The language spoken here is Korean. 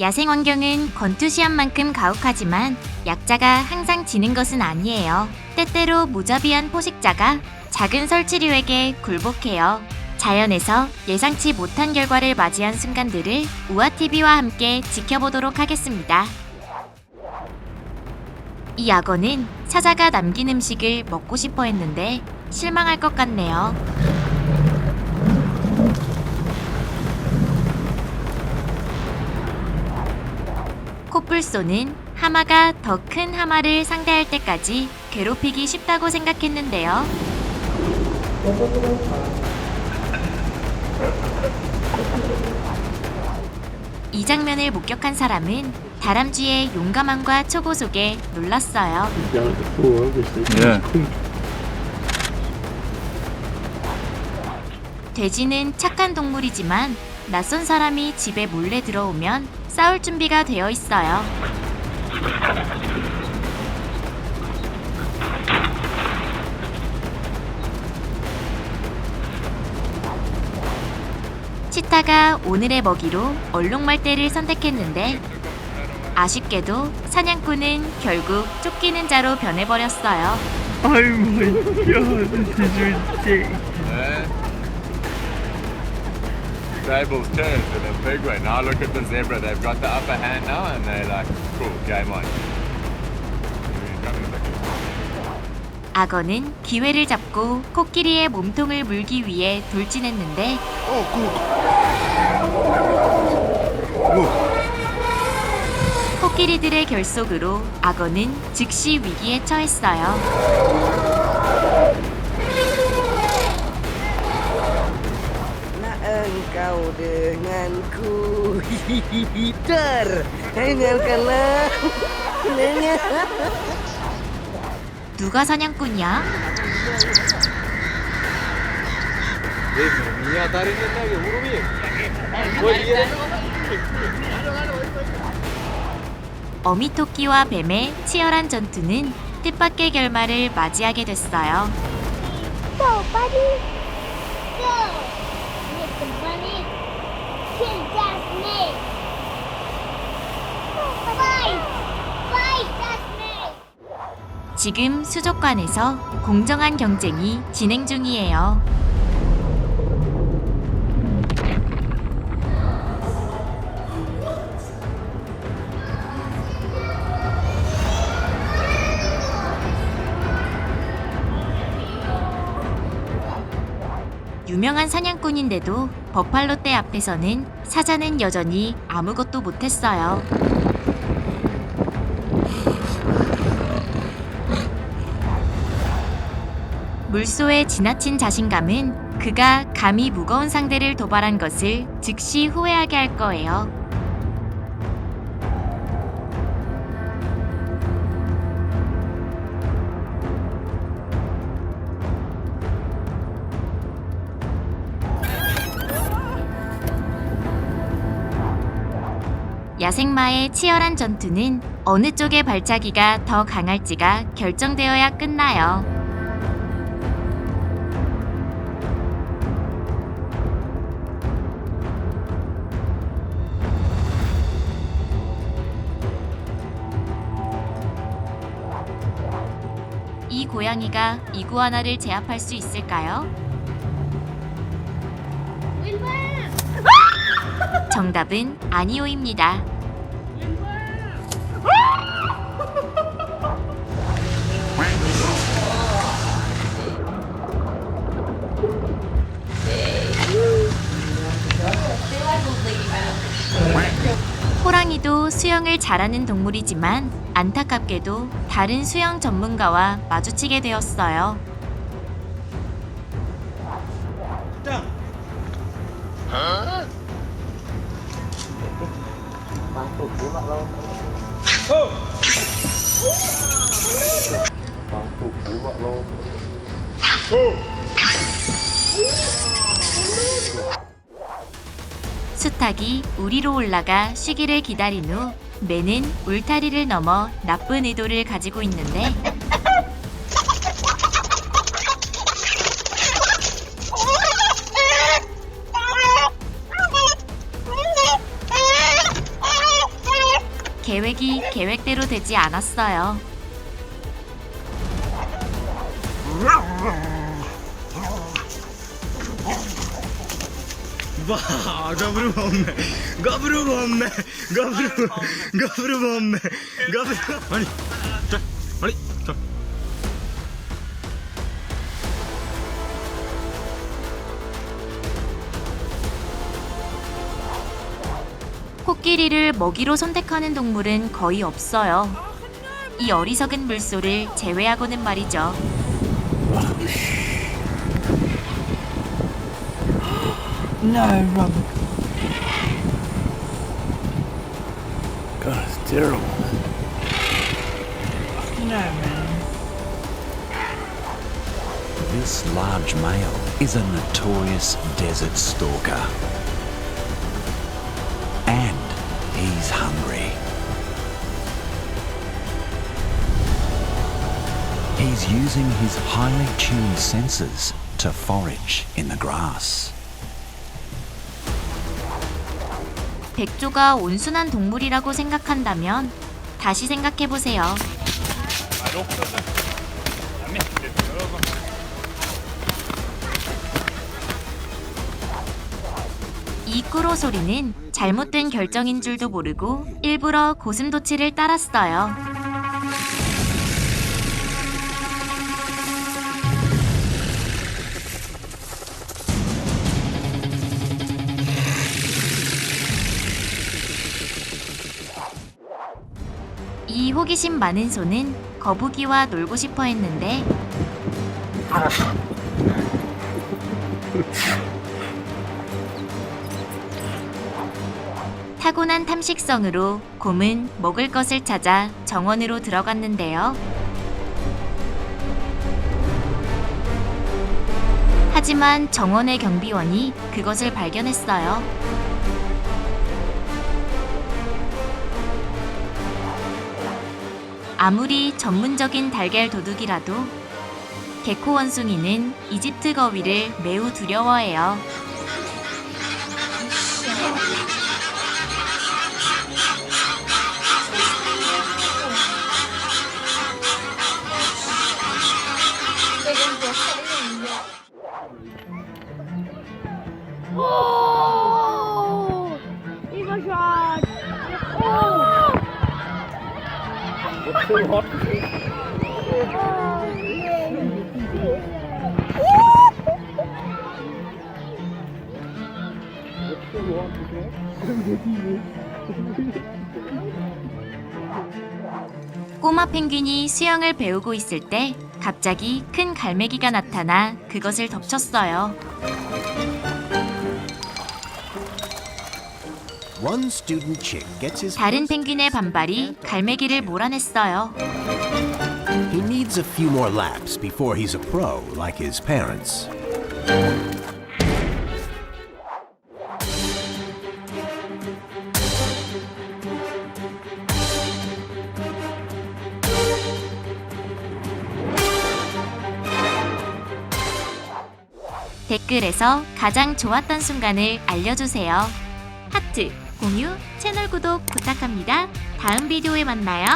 야생 환경은 권투시한 만큼 가혹하지만 약자가 항상 지는 것은 아니에요. 때때로 무자비한 포식자가 작은 설치류에게 굴복해요. 자연에서 예상치 못한 결과를 맞이한 순간들을 우아TV와 함께 지켜보도록 하겠습니다. 이 악어는 사자가 남긴 음식을 먹고 싶어 했는데 실망할 것 같네요. 코뿔소는 하마가 더 큰 하마를 상대할 때까지 괴롭히기 쉽다고 생각했는데요. 이 장면을 목격한 사람은 다람쥐의 용감함과 초고 속에 놀랐어요. down at the floor, obviously. Yeah. Quick. 돼지는 착한 동물이지만 낯선 사람이 집에 몰래 들어오면 싸울 준비가 되어 있어요. 치타가 오늘의 먹이로 얼룩말대를 선택했는데 아쉽게도 사냥꾼은 결국 쫓기는 자로 변해버렸어요. Is ridiculous. Tables turned for the penguin. Now look at the zebra. They've got the upper hand now, and they're like, cool, game on. 악어는 기회를 잡고 코끼리의 몸통을 물기 위해 돌진했는데 코끼리들의 결속으로 악어는 즉시 위기에 처했어요. Engkau denganku Hihihitar Dengarkanlah Dengar 누가 사냥꾼이야? 어미토끼와 뱀의 치열한 전투는 뜻밖의 결말을 맞이하게 됐어요. Go, buddy. Go. 지금 수족관에서 공정한 경쟁이 진행 중이에요. 유명한 사냥꾼인데도 버팔로 떼 앞에서는 사자는 여전히 아무것도 못했어요. 물소의 지나친 자신감은 그가 감히 무거운 상대를 도발한 것을 즉시 후회하게 할 거예요. 야생마의 치열한 전투는 어느 쪽의 발차기가 더 강할지가 결정되어야 끝나요. 이 고양이가 이구아나를 제압할 수 있을까요? 정답은 아니오입니다. 호랑이도 수영을 잘하는 동물이지만 안타깝게도 다른 수영 전문가와 마주치게 되었어요. 수탉이 우리로 올라가 쉬기를 기다린 후 매는 울타리를 넘어 나쁜 의도를 가지고 있는데 계획이 계획대로 되지 않았어요. 와 가브르 범매 가브르 범매 가브르 가브르 범매 가브르 아니 자 아니 코끼리를 먹이로 선택하는 동물은 거의 없어요. 이 어리석은 물소를 제외하고는 말이죠. No, Rob. God, it's terrible. No, man. This large male is a notorious desert stalker. He's hungry. He's using his highly tuned senses to forage in the grass. 백조가 온순한 동물이라고 생각한다면 다시 생각해 보세요. 소리는 잘못된 결정인 줄도 모르고 일부러 고슴도치를 따랐어요. 이 호기심 많은 소는 거북이와 놀고 싶어 했는데 타고난 탐식성으로 곰은 먹을 것을 찾아 정원으로 들어갔는데요. 하지만 정원의 경비원이 그것을 발견했어요. 아무리 전문적인 달걀 도둑이라도 개코 원숭이는 이집트 거위를 매우 두려워해요. 꼬마 펭귄이 수영을 배우고 있을 때 갑자기 큰 갈매기가 나타나 그것을 덮쳤어요. 다른 펭귄의 반발이 갈매기를 몰아냈어요. He needs a few more laps before he's a pro like his parents. 댓글에서 가장 좋았던 순간을 알려주세요. 하트, 공유, 채널 구독 부탁합니다. 다음 비디오에 만나요.